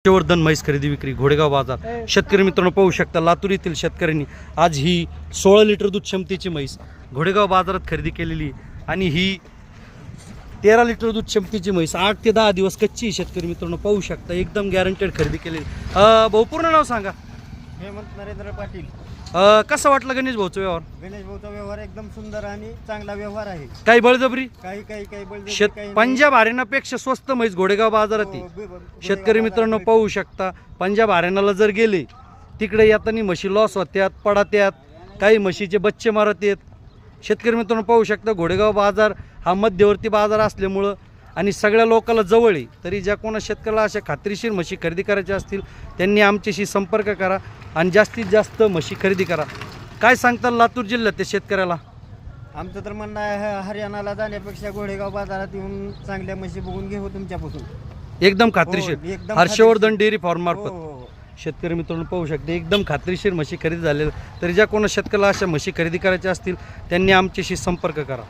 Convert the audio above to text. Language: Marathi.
हर्षवर्धन म्हैस खरेदी विक्री घोडेगाव बाजार. शेतकरी मित्रांनो पाहू शकता लातूर येथील शेतकऱ्यांनी आज ही सोळा लिटर दूध क्षमतेची म्हैस घोडेगाव बाजारात खरेदी केलेली. आणि ही तेरा लिटर दूध क्षमतेची म्हैस आठ ते दहा दिवस कच्ची शेतकरी मित्रांनो पाहू शकता एकदम गॅरंटेड खरेदी केलेली भाऊ पूर्ण नाव सांगा. हेमंत नरेंद्र पाटील. अं, कसं वाटलं गणेश भाऊचं व्यवहार? गणेश भाऊचा व्यवहार एकदम सुंदर आणि चांगला व्यवहार आहे. काही बळजबरी? काही काही काही बळजबरी, शेत काही नाही. पंजाब हरियाणापेक्षा स्वस्त म्हैस घोडेगाव बाजारात आहे हो, बे- बे- शेतकरी मित्रांनो पाहू शकता पंजाब हरियाणाला जर गेले तिकडे येताना म्हशी लॉस होत्यात पडात्यात काही म्हशीचे बच्चे मारत येत शेतकरी मित्रांनो पाहू शकता घोडेगाव बाजार हा मध्यवर्ती बाजार असल्यामुळं आणि सगळ्या लोकांना जवळ. आहे तरी ज्या कोणा शेतकऱ्याला अशा खात्रीशीर म्हशी खरेदी करायच्या असतील त्यांनी आमच्याशी संपर्क करा आणि जास्तीत जास्त म्हशी खरेदी करा. काय सांगता लातूर जिल्ह्यात त्या शेतकऱ्याला? आमचं तर म्हणणं आहे हरियाणाला जाण्यापेक्षा घोडेगाव बाजारात येऊन चांगल्या म्हशी बघून घेऊ तुमच्यापासून. एकदम हो, खात्रीशीर. हर्षवर्धन डेअरी फार्म हो, मार्फत. हो. शेतकरी मित्रांनो पाहू शकते एकदम खात्रीशीर म्हशी खरेदी झालेल्या तरी ज्या कोणा शेतकऱ्याला अशा म्हशी खरेदी करायच्या असतील त्यांनी आमच्याशी संपर्क करा.